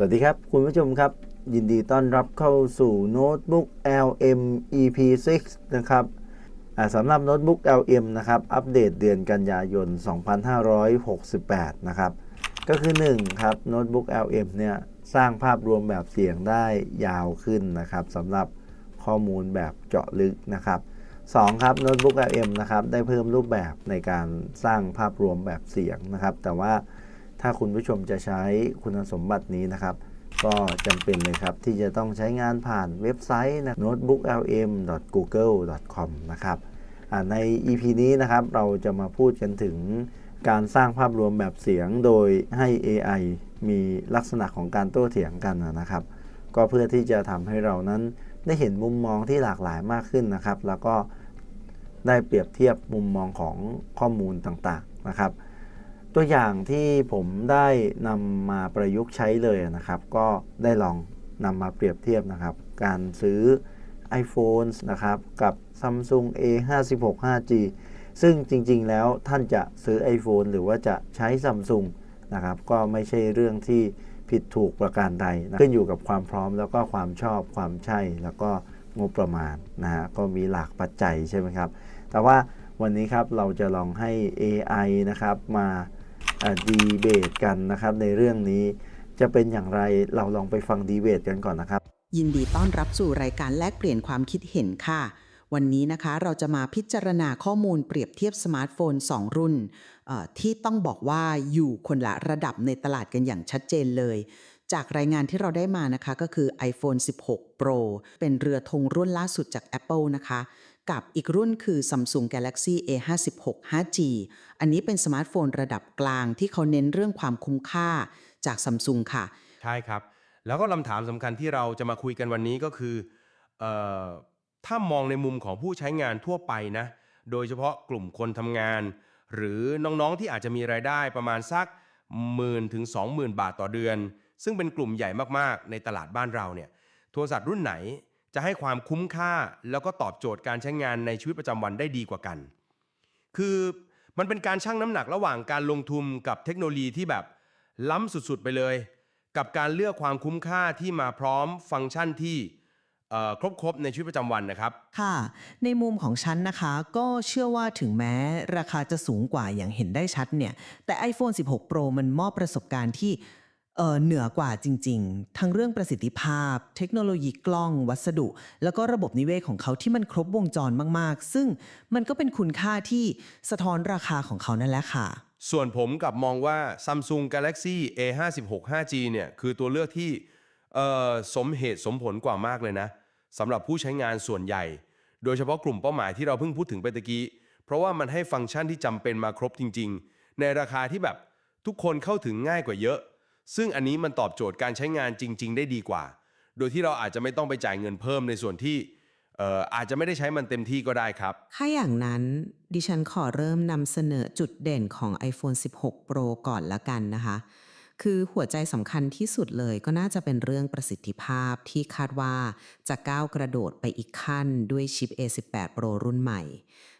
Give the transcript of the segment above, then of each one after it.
สวัสดีครับ คุณผู้ชมครับ ยินดีต้อนรับเข้าสู่โน้ตบุ๊ก LM EP6 นะครับสำหรับโน้ตบุ๊ก LM นะครับ อัปเดตเดือนกันยายน 2568 นะครับ ก็คือ 1 ครับโน้ตบุ๊ก LM เนี่ย สร้างภาพรวมแบบเสียงได้ยาวขึ้นนะครับสำหรับข้อมูลแบบเจาะลึกนะครับ2ครับโน้ตบุ๊ก LM นะครับ ได้เพิ่มรูปแบบในการสร้างภาพรวมแบบเสียงนะครับ แต่ว่า ถ้าคุณผู้ชมจะใช้คุณสมบัตินี้นะครับ ก็จำเป็นเลยครับ ที่จะต้องใช้งานผ่านเว็บไซต์นะ notebooklm.google.com นะครับใน EP นี้นะครับเราจะมาพูดกันถึงการสร้างภาพรวมแบบเสียงโดยให้ AI มีลักษณะของการโต้เถียงกันนะครับ ก็เพื่อที่จะทำให้เรานั้นได้เห็นมุมมองที่หลากหลายมากขึ้นนะครับ แล้วก็ได้เปรียบเทียบมุมมองของข้อมูลต่างๆนะครับ ตัวอย่างที่ผมได้นำมาประยุกต์ใช้เลยนะครับ ก็ได้ลองนำมาเปรียบเทียบนะครับ การซื้อ iPhone นะครับกับ Samsung A56 5G ซึ่งจริงๆแล้วท่านจะซื้อ iPhone หรือว่าจะใช้ Samsung นะครับก็ไม่ใช่เรื่องที่ผิดถูกประการใดนะขึ้นอยู่กับความพร้อมแล้วก็ความชอบความใช่ แล้วก็งบประมาณนะฮะก็มีหลากปัจจัยใช่ไหมครับ แต่ว่าวันนี้ครับเราจะลองให้ AI นะครับมา ดีเบตกันนะครับ ในเรื่องนี้จะเป็นอย่างไรเราลองไปฟังดีเบตกันก่อนนะครับ ยินดีต้อนรับสู่รายการแลกเปลี่ยนความคิดเห็นค่ะ วันนี้นะคะเราจะมาพิจารณาข้อมูลเปรียบเทียบสมาร์ทโฟน 2 รุ่น ที่ต้องบอกว่าอยู่คนละระดับในตลาดกันอย่างชัดเจนเลย จากรายงานที่เราได้มานะคะก็คือ iPhone 16 Pro เป็นเรือธงรุ่นล่าสุดจาก Apple นะคะ กับอีกรุ่นคือ Samsung Galaxy A56 5G อันนี้เป็นสมาร์ทโฟนระดับกลางที่เขาเน้นเรื่องความคุ้มค่าจาก Samsung ค่ะ ใช่ครับ แล้วก็คำถามสำคัญที่เราจะมาคุยกันวันนี้ก็คือออถ้ามองในมุมของผู้ใช้งานทั่วไปนะ โดยเฉพาะกลุ่มคนทำงาน หรือน้องๆที่อาจจะมีรายได้ประมาณสักหมื่นถึง20,000 บาทต่อเดือน ซึ่งเป็นกลุ่มใหญ่มากๆ ในตลาดบ้านเราเนี่ยโทรศัพท์รุ่นไหน จะให้ความคุ้มค่าแล้วก็ตอบโจทย์การใช้งานในชีวิตประจำวันได้ดีกว่ากัน คือมันเป็นการชั่งน้ำหนักระหว่างการลงทุนกับเทคโนโลยีที่แบบล้ำสุดๆไปเลย กับการเลือกความคุ้มค่าที่มาพร้อมฟังก์ชันที่เอ่อครบในชีวิตประจำวันนะครับ ค่ะ ในมุมของฉันนะคะ ก็เชื่อว่าถึงแม้ราคาจะสูงกว่าอย่างเห็นได้ชัดเนี่ย แต่ iPhone 16 Pro มันมอบประสบการณ์ที่ เหนือกว่าจริง ๆ ทั้งเรื่องประสิทธิภาพ เทคโนโลยีกล้องวัสดุ แล้วก็ระบบนิเวศของเขาที่มันครบวงจรมาก ๆ ซึ่งมันก็เป็นคุณค่าที่สะท้อนราคาของเขานั่นแหละค่ะ ส่วนผมกับมองว่า Samsung Galaxy A56 5G เนี่ยคือตัวเลือกที่สมเหตุสมผลกว่ามากเลยนะสำหรับผู้ใช้งานส่วนใหญ่ โดยเฉพาะกลุ่มเป้าหมายที่เราเพิ่งพูดถึงไปตะกี้ เพราะว่ามันให้ฟังก์ชันที่จำเป็นมาครบจริง ๆ ในราคาที่แบบทุกคนเข้าถึงง่ายกว่าเยอะ ซึ่งอันนี้มันตอบโจทย์การใช้งานจริง ๆ ได้ดีกว่า โดยที่เราอาจจะไม่ต้องไปจ่ายเงินเพิ่มในส่วนที่เอ่ออาจจะไม่ได้ใช้มันเต็มที่ก็ได้ครับ ถ้าอย่างนั้นดิฉันขอเริ่มนำเสนอจุดเด่นของ iPhone 16 Pro ก่อนละกันนะคะ คือหัวใจสำคัญที่สุดเลยก็น่าจะเป็นเรื่องประสิทธิภาพที่คาดว่าจะก้าวกระโดดไปอีกขั้นด้วยชิป A18 Pro รุ่นใหม่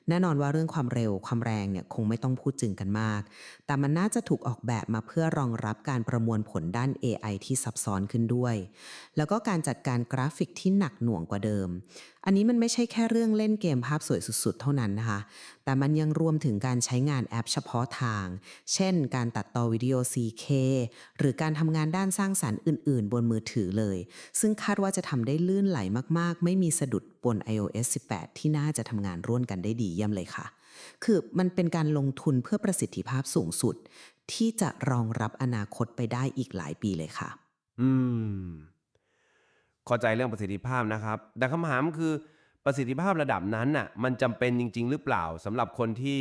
แน่นอนว่าเรื่องความเร็วความแรงเนี่ยคงไม่ต้องพูดจึงกันมาก แต่มันน่าจะถูกออกแบบมาเพื่อรองรับการประมวลผลด้าน AI ที่ซับซ้อนขึ้นด้วย แล้วก็การจัดการกราฟิกที่หนักหน่วงกว่าเดิม อันนี้มันไม่ใช่แค่เรื่องเล่นเกมภาพสวยสุด ๆ เท่านั้นนะคะ แต่มันยังรวมถึงการใช้งานแอปเฉพาะทาง เช่น การตัดต่อวิดีโอ 4K หรือการทำงานด้านสร้างสารรค์อื่น ๆ บนมือถือเลย ซึ่งคาดว่าจะทำได้ลื่นไหลมาก ๆ ไม่มีสะดุดบน iOS 18 ที่น่าจะทำงานร่วมกันได้ดีเยี่ยมเลยค่ะ คือมันเป็นการลงทุนเพื่อประสิทธิภาพสูงสุด ที่จะรองรับอนาคตไปได้อีกหลายปีเลยค่ะ อืม เข้าใจเรื่องประสิทธิภาพนะครับ แต่คำถามคือ ประสิทธิภาพระดับนั้นน่ะมันจำเป็นจริง ๆ หรือเปล่าสำหรับคนที่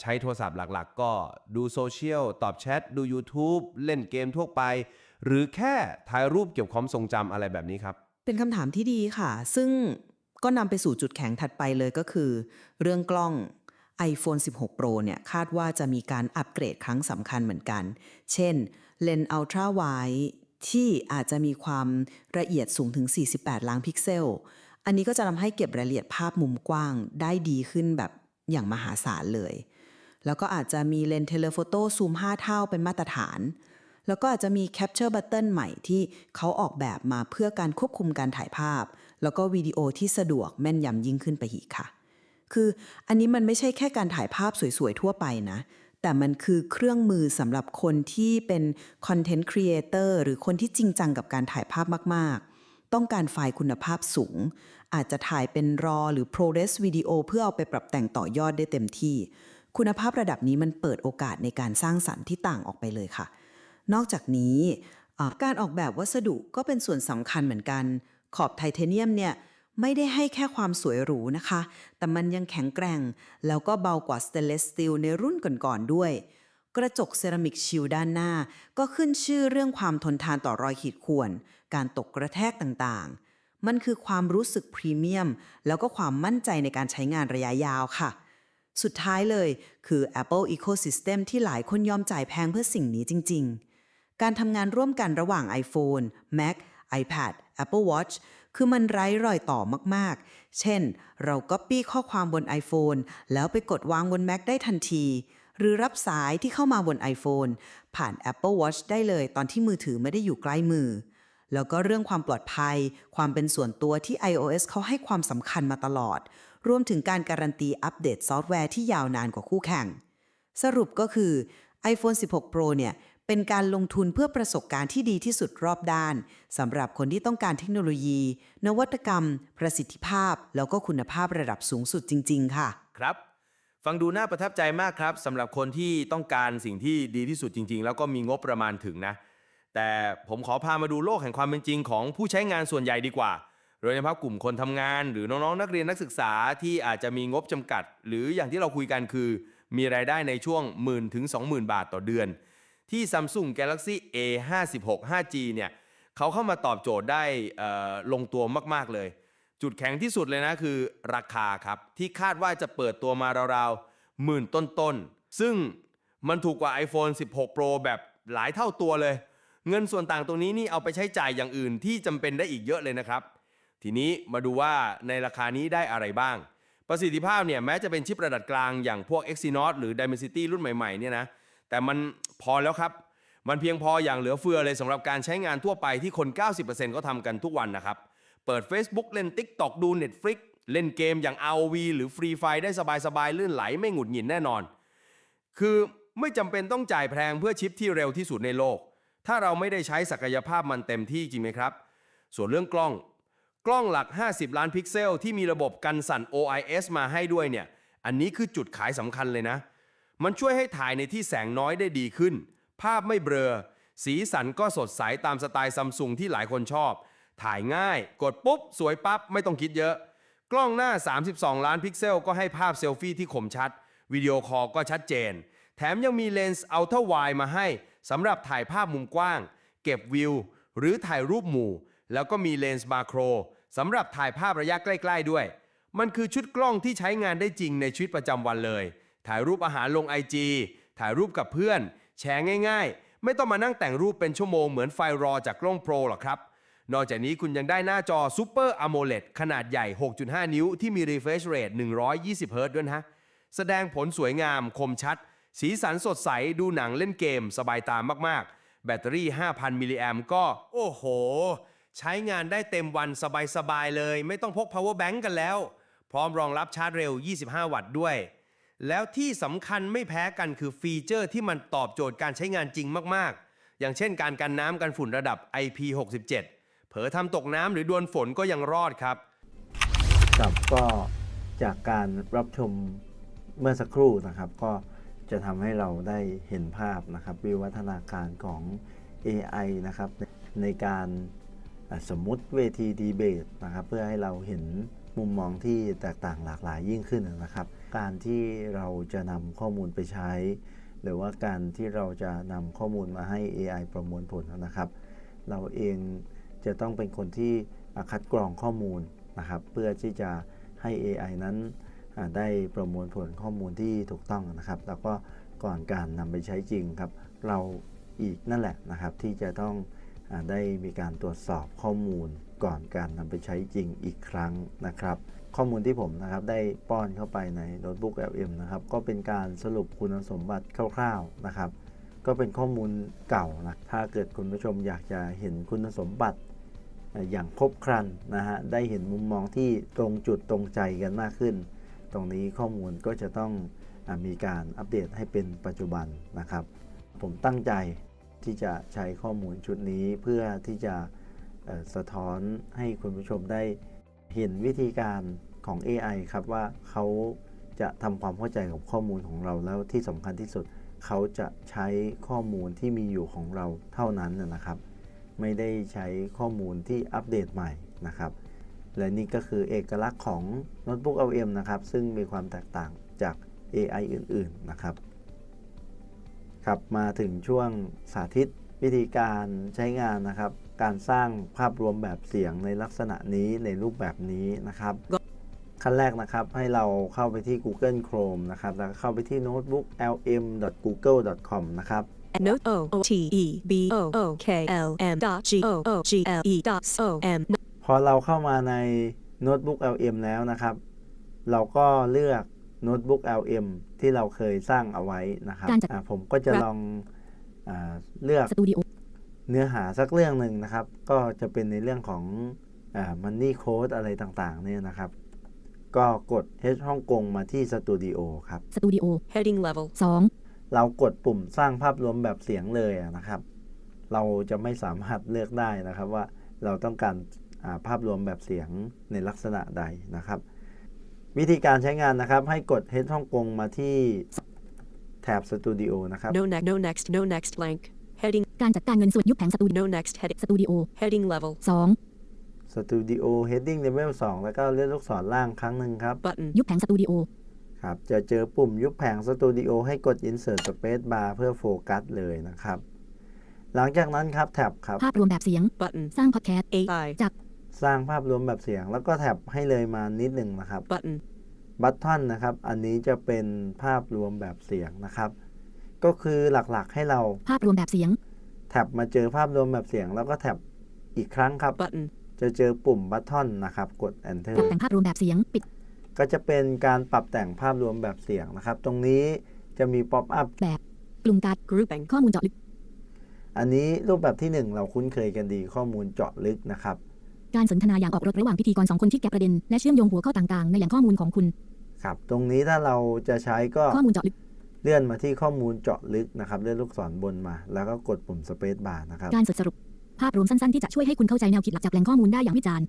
ใช้โทรศัพท์หลักๆ ก็ดูโซเชียลตอบแชทดู YouTube เล่นเกมทั่วไป หรือแค่ถ่ายรูปเก็บความทรงจำอะไรแบบนี้ครับ เป็นคำถามที่ดีค่ะ ซึ่งก็นำไปสู่จุดแข็งถัดไปเลยก็คือ เรื่องกล้อง iPhone 16 Pro เนี่ยคาดว่าจะมีการอัปเกรดครั้งสำคัญเหมือนกัน เช่น เลนส์ Ultra Wide ที่อาจจะมีความละเอียดสูงถึง 48 ล้านพิกเซล อันนี้ก็จะทำให้เก็บรายละเอียดภาพมุมกว้างได้ดีขึ้นแบบอย่างมหาศาลเลย แล้วก็อาจจะมีเลนส์เทเลโฟโต้ซูม 5 เท่าเป็นมาตรฐาน แล้วก็อาจจะมี Capture Button ใหม่ที่เขาออกแบบมาเพื่อการควบคุมการถ่ายภาพ แล้วก็วิดีโอที่สะดวกแม่นยำยิ่งขึ้นไปอีกค่ะ คืออันนี้มันไม่ใช่แค่การถ่ายภาพสวยๆ ทั่วไปนะ แต่มันคือเครื่องมือสำหรับคนที่เป็นคอนเทนต์ครีเอเตอร์หรือคนที่จริงจังกับการถ่ายภาพมากๆ ต้องการไฟล์คุณภาพสูง อาจจะถ่ายเป็นรอหรือ ProRes วิดีโอเพื่อเอาไปปรับแต่งต่อยอดได้เต็มที่ คุณภาพระดับนี้มันเปิดโอกาสในการสร้างสรรค์ที่ต่างออกไปเลยค่ะ นอกจากนี้การออกแบบวัสดุก็เป็นส่วนสำคัญเหมือนกัน ขอบไทเทเนียมเนี่ยไม่ได้ให้แค่ความสวยหรูนะคะ แต่มันยังแข็งแกร่ง แล้วก็เบากว่าสเตนเลสสตีลในรุ่นก่อนๆด้วย กระจกเซรามิกชิลด้านหน้า ก็ขึ้นชื่อเรื่องความทนทานต่อรอยขีดข่วน การตกกระแทกต่างๆ มันคือความรู้สึกพรีเมียม แล้วก็ความมั่นใจในการใช้งานระยะยาวค่ะ สุดท้ายเลยคือ Apple Ecosystem ที่หลายคนยอมจ่ายแพงเพื่อสิ่งนี้จริง ๆ การทำงานร่วมกันระหว่าง iPhone, Mac, iPad, Apple Watch คือมันไร้รอยต่อมากๆ เช่น เราก็ปี้ข้อความบน iPhone แล้วไปกดวางบน Mac ได้ทันที หรือรับสายที่เข้ามาบน iPhone ผ่าน Apple Watch ได้เลยตอนที่มือถือไม่ได้อยู่ใกล้มือ แล้วก็เรื่องความปลอดภัย ความเป็นส่วนตัวที่ iOS เขาให้ความสำคัญมาตลอด รวมถึงการการันตีอัปเดตซอฟต์แวร์ที่ยาวนานกว่าคู่แข่ง สรุปก็คือ iPhone 16 Pro เนี่ย เป็นการลงทุนเพื่อประสบการณ์ที่ดีที่สุดรอบด้านสำหรับคนที่ต้องการเทคโนโลยี นวัตกรรม ประสิทธิภาพ แล้วก็คุณภาพระดับสูงสุดจริง ๆ ค่ะ ครับฟังดูน่าประทับใจมากครับสำหรับคนที่ต้องการสิ่งที่ดีที่สุดจริง ๆ แล้วก็มีงบประมาณถึงนะ แต่ผมขอพามาดูโลกแห่งความเป็นจริงของผู้ใช้งานส่วนใหญ่ดีกว่า โดยเฉพาะกลุ่มคนทำงาน หรือน้องๆนักเรียนนักศึกษาที่อาจจะมีงบจำกัด หรืออย่างที่เราคุยกันคือ มีรายได้ในช่วง1 0 0 0 0ถึง20,000 บาทต่อเดือน ที่ Samsung Galaxy A56 5G เนี่ยเขาเข้ามาตอบโจทย์ได้ลงตัวมากๆเลย จุดแข็งที่สุดเลยนะคือราคาครับ ที่คาดว่าจะเปิดตัวมาราวๆหมื่นต้นๆซึ่งมันถูกกว่า iPhone 16 Pro แบบหลายเท่าตัวเลย เงินส่วนต่างตรงนี้นี่เอาไปใช้จ่ายอย่างอื่นที่จำเป็นได้อีกเยอะเลยนะครับ ทีนี้มาดูว่าในราคานี้ได้อะไรบ้าง ประสิทธิภาพเนี่ยแม้จะเป็นชิประดับกลางอย่างพวก Exynos หรือ Dimensity รุ่นใหม่ๆเนี่ยนะแต่มันพอแล้วครับ มันเพียงพออย่างเหลือเฟือเลยสำหรับการใช้งานทั่วไปที่คน 90%ก็ทำกันทุกวันนะครับ เปิด Facebook เล่น TikTok ดู Netflix เล่นเกมอย่าง ROV หรือ Free Fire ได้สบายๆ ลื่นไหลไม่หงุดหงิดแน่นอน คือไม่จำเป็นต้องจ่ายแพงเพื่อชิปที่เร็วที่สุดในโลก ถ้าเราไม่ได้ใช้ศักยภาพมันเต็มที่จริงไหมครับ ส่วนเรื่องกล้อง กล้องหลัก 50 ล้านพิกเซล ที่มีระบบกันสั่น OIS มาให้ด้วยเนี่ย อันนี้คือจุดขายสำคัญเลยนะ มันช่วยให้ถ่ายในที่แสงน้อยได้ดีขึ้น ภาพไม่เบลอ สีสันก็สดใสตามสไตล์ซัมซุงที่หลายคนชอบ ถ่ายง่าย กดปุ๊บ สวยปั๊บ ไม่ต้องคิดเยอะ กล้องหน้า 32 ล้านพิกเซล ก็ให้ภาพเซลฟี่ที่คมชัด วิดีโอคอลก็ชัดเจน แถมยังมีเลนส์อัลตร้าไวมาให้ สำหรับถ่ายภาพมุมกว้าง เก็บวิว หรือถ่ายรูปหมู่ แล้วก็มีเลนส์มาโครสำหรับถ่ายภาพระยะใกล้ ๆ ด้วย มันคือชุดกล้องที่ใช้งานได้จริงในชีวิตประจำวันเลย ถ่ายรูปอาหารลง IG ถ่ายรูปกับเพื่อน แชร์ง่าย ๆ ไม่ต้องมานั่งแต่งรูปเป็นชั่วโมงเหมือนไฟล์รอจากกล้องโปรหรอกครับ นอกจากนี้คุณยังได้หน้าจอ Super AMOLED ขนาดใหญ่ 6.5 นิ้วที่มี refresh rate 120 Hz ด้วยนะ แสดงผลสวยงามคมชัด สีสันสดใสดูหนังเล่นเกมสบายตามากๆ แบตเตอรี่ 5,000 มิลลิแอมก็ โอ้โห ใช้งานได้เต็มวันสบายๆเลย ไม่ต้องพก power bank กันแล้ว พร้อมรองรับชาร์จเร็ว 25 วัตต์ด้วย แล้วที่สำคัญไม่แพ้กันคือฟีเจอร์ที่มันตอบโจทย์การใช้งานจริงมากๆ อย่างเช่นการกันน้ำกันฝุ่นระดับ IP67 เผลอทำตกน้ำหรือโดนฝนก็ยังรอดครับครับก็จากการรับชมเมื่อสักครู่นะครับ ก็ จะทำให้เราได้เห็นภาพนะครับวิวัฒนาการของ AI นะครับในการสมมุติเวทีดีเบตนะครับเพื่อให้เราเห็นมุมมองที่แตกต่างหลากหลายยิ่งขึ้นนะครับ การที่เราจะนำข้อมูลไปใช้ หรือว่าการที่เราจะนำข้อมูลมาให้ AI ประมวลผลนะครับ เราเองจะต้องเป็นคนที่คัดกรองข้อมูลนะครับ เพื่อที่จะให้ AI นั้น ได้ประมวลผลข้อมูลที่ถูกต้องนะครับ แล้วก็ก่อนการนำไปใช้จริงครับ เราอีกนั่นแหละนะครับ ที่จะต้องอได้มีการตรวจสอบข้อมูลก่อนการนำไปใช้จริงอีกครั้งนะครับ ข้อมูลที่ผมนะครับได้ป้อนเข้าไปในโน้ตบุ๊ก LM นะครับ ก็เป็นการสรุปคุณสมบัติคร่าวๆนะครับ ก็เป็นข้อมูลเก่านะถ้าเกิดคุณผู้ชมอยากจะเห็นคุณสมบัติอย่างครบครันนะฮะได้เห็นมุมมองที่ตรงจุดตรงใจกันมากขึ้น ตรงนี้ข้อมูลก็จะต้องอมีการอัปเดตให้เป็นปัจจุบันนะครับ ผมตั้งใจที่จะใช้ข้อมูลชุดนี้เพื่อที่จะสะท้อนให้คุณผู้ชมได้เห็นวิธีการของ AI ครับว่าเขาจะทำความเข้าใจกับข้อมูลของเราแล้วที่สำคัญที่สุด เขาจะใช้ข้อมูลที่มีอยู่ของเราเท่านั้นนะครับ ไม่ได้ใช้ข้อมูลที่อัปเดตใหม่นะครับ และนี่ก็คือเอกลักษณ์ของโน้ตบุ๊ก LM นะครับ ซึ่งมีความแตกต่างจาก AI อื่น ๆ นะครับ ครับ มาถึงช่วงสาธิตวิธีการใช้งานนะครับ การสร้างภาพรวมแบบเสียงในลักษณะนี้ในรูปแบบนี้นะครับ ขั้นแรกนะครับให้เราเข้าไปที่ Google Chrome นะครับ แล้วก็เข้าไปที่ notebook lm.google.com นะครับ Note O T E B O O K L M G O O G L E O M พอเราเข้ามาใน Notebook LM แล้วนะครับ เราก็เลือก Notebook LM ที่เราเคยสร้างเอาไว้นะครับการจัดอ่าผมก็จะลองอาเลือกสตูดิโอเนื้อหาสักเรื่องหนึ่งนะครับ ก็จะเป็นในเรื่องของอ่า Money Code อะไรต่างๆเนี่ยนะครับ ก็กด H ฮ่องกงมาที่สตูดิโอครับสตูดิโอ Heading Level 2 เรากดปุ่มสร้างภาพรวมแบบเสียงเลยอะนะครับ เราจะไม่สามารถเลือกได้นะครับว่าเราต้องการอ่า ภาพรวมแบบเสียงในลักษณะใดนะครับ วิธีการใช้งานนะครับ ให้กด Head ฮ่องกงมาที่แถบสตูดิโอนะครับ No next No next No next blank Heading การจัดการเงินส่วนยุบแผงสตูดิโอ No next heading สตูดิโอ Heading Level 2สตูดิโอ Heading Level 2 แล้วก็เลื่อนลูกศรล่างครั้งหนึ่งครับ Button ยุบแผงสตูดิโอครับจะเจอปุ่มยุบแผงสตูดิโอให้กด Insert Space Bar เพื่อโฟกัสเลยนะครับ หลังจากนั้นครับแท็บครับ ภาพรวมแบบเสียง Button สร้างพอดแคสต์ AI จาก สร้างภาพรวมแบบเสียง แล้วก็แท็บให้เลยมานิดหนึ่งนะครับ Button บัตทอนนะครับ อันนี้จะเป็นภาพรวมแบบเสียงนะครับ ก็คือหลักๆให้เราภาพรวมแบบเสียง แท็บมาเจอภาพรวมแบบเสียง แล้วก็แท็บอีกครั้งครับ Button จะเจอปุ่มบัตทอนนะครับ กด enter ปรับแต่งภาพรวมแบบเสียงปิด ก็จะเป็นการปรับแต่งภาพรวมแบบเสียงนะครับ ตรงนี้จะมีป๊อปอัพ แบบกลุ่มการ Grouping ข้อมูลเจาะลึก อันนี้รูปแบบที่หนึ่งเราคุ้นเคยกันดีข้อมูลเจาะลึกนะครับ การสนทนาอย่างออกรถระหว่างพิธีกรสองคนที่แกะประเด็น และเชื่อมโยงหัวข้อต่างๆ ในแหล่งข้อมูลของคุณ ครับ ตรงนี้ถ้าเราจะใช้ก็ข้อมูลเจาะลึกเลื่อนมาที่ข้อมูลเจาะลึกนะครับ เลื่อนลูกศรบนมา แล้วก็กดปุ่ม Space Bar นะครับ การสรุปภาพรวมสั้นๆที่จะช่วยให้คุณเข้าใจแนวคิดหลักจากแหล่งข้อมูลได้อย่างวิจารณ์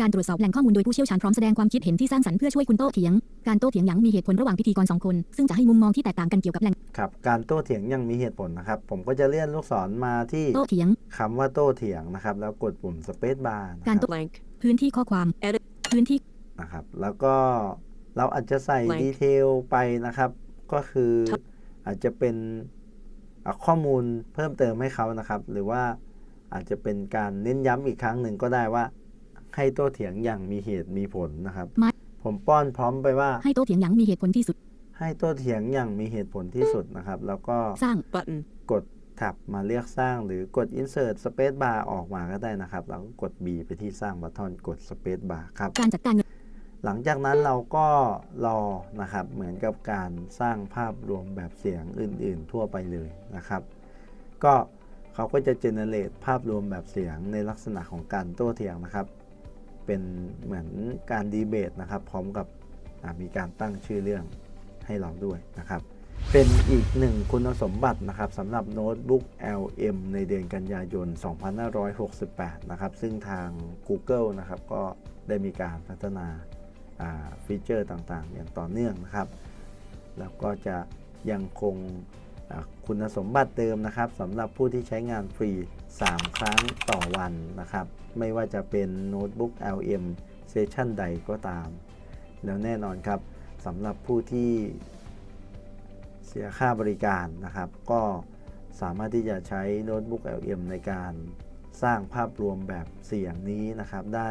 การตรวจสอบแหล่งข้อมูลโดยผู้เชี่ยวชาญพร้อมแสดงความคิดเห็นที่สร้างสรรค์เพื่อช่วยคุณโต้เถียง การโต้เถียงอย่างมีเหตุผลระหว่างพิธีกรสองคน ซึ่งจะให้มุมมองที่แตกต่างกันเกี่ยวกับแหล่งครับการโต้เถียงยังมีเหตุผลนะครับ ผมก็จะเลื่อนลูกศรมาที่โต้เถียงคำว่าโต้เถียงนะครับ แล้วกดปุ่ม Space Bar นะการคโต้รับ Blank พื้นที่ข้อความ Edit พื้นที่นะครับ แล้วก็เราอาจจะใส่ Blank ดีเทลไปนะครับ ก็คืออาจจะเป็นอะข้อมูลเพิ่มเติมให้เขานะครับ หรือว่าอาจจะเป็นการเน้นย้ำอีกครั้งหนึ่งก็ได้ว่า ให้โต้เถียงอย่างมีเหตุมีผลนะครับมาผมป้อนพร้อมไปว่าให้โต้เถียงอย่างมีเหตุผลที่สุด ให้โต้เถียงอย่างมีเหตุผลที่สุดนะครับ แล้วก็สร้าง Button กดแท็บมาเลือกสร้างหรือกด insert space bar ออกมาก็ได้นะครับ แล้วก็กด B ไปที่สร้างบัตทอนกด space bar ครับการจัดการเงินหลังจากนั้นเราก็รอนะครับ เหมือนกับการสร้างภาพรวมแบบเสียงอื่น ๆ ทั่วไปเลยนะครับ ก็เขาก็จะเจเนเรตภาพรวมแบบเสียงในลักษณะของการโต้เถียงนะครับ เป็นเหมือนการดีเบตนะครับ พร้อมกับมีการตั้งชื่อเรื่องให้เราด้วยนะครับ เป็นอีกหนึ่งคุณสมบัตินะครับสำหรับโน้ตบุ๊ก LM ในเดือนกันยายน 2568 นะครับ ซึ่งทาง Google นะครับก็ได้มีการพัฒนาาฟีเจอร์ต่างๆ อย่างต่อเนื่องนะครับ แล้วก็จะยังคง คุณสมบัติเดิมนะครับสำหรับผู้ที่ใช้งานฟรี 3 ครั้งต่อวันนะครับ ไม่ว่าจะเป็นโน้ตบุ๊ก LM เซสชันใดก็ตาม แล้วแน่นอนครับสำหรับผู้ที่เสียค่าบริการนะครับ ก็สามารถที่จะใช้โน้ตบุ๊ก LM ในการสร้างภาพรวมแบบเสียงนี้นะครับได้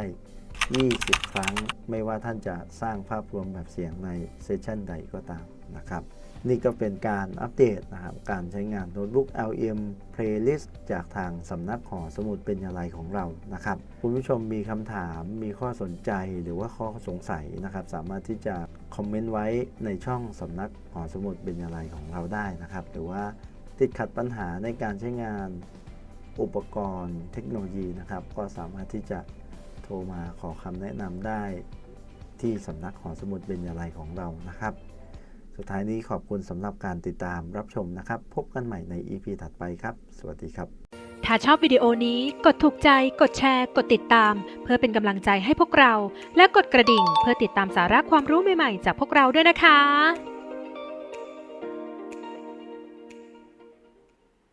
20 ครั้ง ไม่ว่าท่านจะสร้างภาพรวมแบบเสียงในเซสชันใดก็ตามนะครับ นี่ก็เป็นการอัปเดตนะครับ การใช้งานโน้ตบุ๊ก LM Playlist จากทางสำนักหอสมุดเป็นอย่างไรของเรานะครับ คุณผู้ชมมีคำถามมีข้อสนใจหรือว่าข้อสงสัยนะครับ สามารถที่จะคอมเมนต์ไว้ในช่องสำนักหอสมุดเป็นอย่างไรของเราได้นะครับ หรือว่าติดขัดปัญหาในการใช้งานอุปกรณ์เทคโนโลยีนะครับ ก็สามารถที่จะโทรมาขอคำแนะนำได้ที่สำนักหอสมุดเบญญาลัยของเรานะครับ สุดท้ายนี้ขอบคุณสำหรับการติดตามรับชมนะครับ พบกันใหม่ใน EP ถัดไปครับ สวัสดีครับ ถ้าชอบวิดีโอนี้กดถูกใจ กดแชร์ กดติดตาม เพื่อเป็นกำลังใจให้พวกเรา และกดกระดิ่งเพื่อติดตามสาระความรู้ใหม่ๆ จากพวกเราด้วยนะคะ